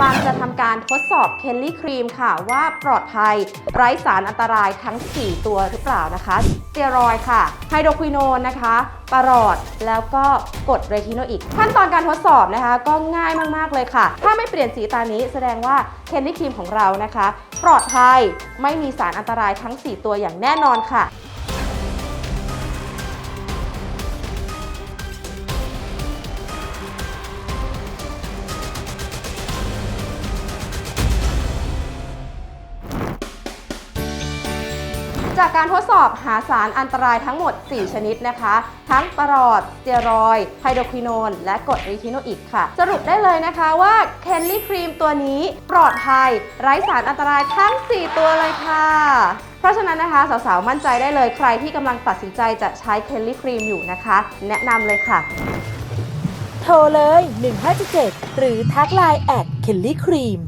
ปาล์มจะทำการทดสอบเคลลี่ครีมค่ะว่าปลอดภัยไร้สารอันตรายทั้ง 4 ตัวหรือเปล่านะคะสเตียรอยค่ะไฮโดรควิโนนนะคะปารอดแล้วก็กดเรทิโนอิก ขั้นตอนการทดสอบนะคะ ก็ง่ายมาก ๆ เลยค่ะ ถ้าไม่เปลี่ยนสีตานี้แสดงว่าเคลลี่ครีมของเรานะคะ ปลอดภัยไม่มีสารอันตรายทั้ง 4 ตัวอย่างแน่นอนค่ะ จากการทดสอบหาสารอันตรายทั้งหมด 4 ชนิดนะคะ ทั้งปรอดสเตียรอยด์ไฮโดรควิโนนและกรดริทิโนอิกค่ะ สรุปได้เลยนะคะว่าเคนลี่ครีมตัวนี้ปลอดภัย ไร้สารอันตรายทั้ง 4 ตัวเลยค่ะเพราะฉะนั้นนะคะ สาวๆ มั่นใจได้เลยใครที่กำลังตัดสินใจจะใช้เคนลี่ครีมอยู่นะคะ แนะนำเลยค่ะ โทรเลย 1577 หรือทักไลน์แอดเคลลี่ครีม